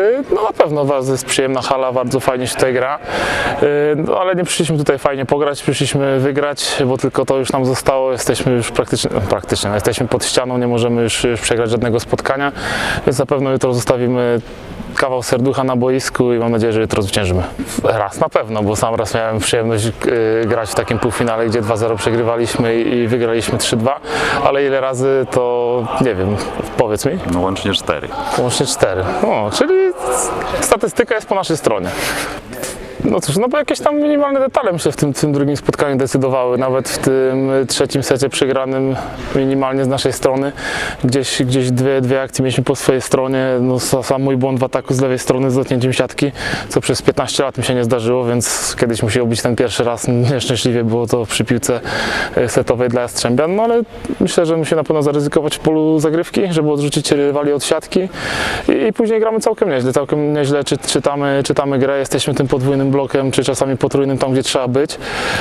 Y, No na pewno was jest przyjemna hala, bardzo fajnie się tutaj gra, Y, no, ale nie przyszliśmy tutaj fajnie pograć, przyszliśmy wygrać, bo tylko to już nam zostało, jesteśmy już praktycznie, no, praktycznie, no, jesteśmy pod ścianą, nie możemy już, już przegrać żadnego spotkania, więc na pewno jutro zostawimy kawał serducha na boisku i mam nadzieję, że jutro zwyciężymy. Raz na pewno, bo sam raz miałem przyjemność y, grać w takim półfinale, gdzie 2-0 przegrywaliśmy i, wygraliśmy 3-2, ale ile razy to nie wiem, powiedz mi. No łącznie cztery. Łącznie cztery. O, czyli statystyka jest po naszej stronie. No cóż, no bo jakieś tam minimalne detale myślę w tym, tym drugim spotkaniu decydowały. Nawet w tym trzecim secie przegranym minimalnie z naszej strony. Gdzieś, gdzieś dwie, dwie akcje mieliśmy po swojej stronie. No, sa- sam mój błąd w ataku z lewej strony z dotknięciem siatki, co przez 15 lat mi się nie zdarzyło, więc kiedyś musiał być ten pierwszy raz. Nieszczęśliwie było to przy piłce e, setowej dla Jastrzębian, no ale myślę, że musimy na pewno zaryzykować w polu zagrywki, żeby odrzucić rywali od siatki i, i później gramy całkiem nieźle, całkiem nieźle czy, czytamy, czytamy grę, jesteśmy tym podwójnym blokiem, czy czasami potrójnym tam, gdzie trzeba być.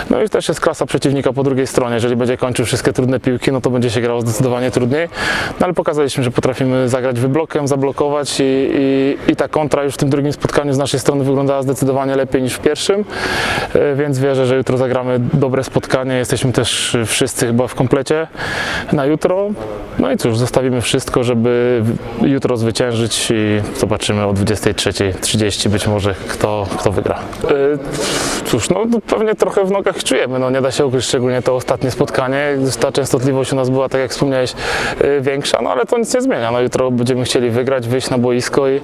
No i też jest klasa przeciwnika po drugiej stronie, jeżeli będzie kończył wszystkie trudne piłki, no to będzie się grało zdecydowanie trudniej, no ale pokazaliśmy, że potrafimy zagrać wyblokiem, zablokować i, i, i ta kontra już w tym drugim spotkaniu z naszej strony wyglądała zdecydowanie lepiej niż w pierwszym, E, więc wierzę, że jutro zagramy dobre spotkanie, jesteśmy też wszyscy chyba w komplecie na jutro. No i cóż, zostawimy wszystko, żeby jutro zwyciężyć i zobaczymy o 23.30 być może kto, kto wygra. E, Cóż, no no pewnie trochę w nogach czujemy, no nie da się ukryć, szczególnie to ostatnie spotkanie, ta częstotliwość u nas była, tak jak wspomniałeś, e, większa, no ale to nic nie zmienia. No jutro będziemy chcieli wygrać, wyjść na boisko i,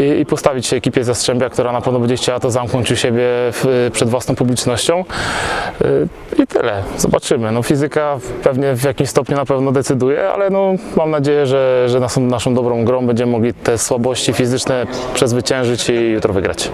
i, i postawić się ekipie Zastrzębia, która na pewno będzie chciała to zamknąć u siebie w, przed własną publicznością. E, I tyle. Zobaczymy. No fizyka pewnie w jakimś stopniu na pewno decyduje, ale no mam nadzieję, że, że naszą, naszą dobrą grą będziemy mogli te słabości fizyczne przezwyciężyć i jutro wygrać.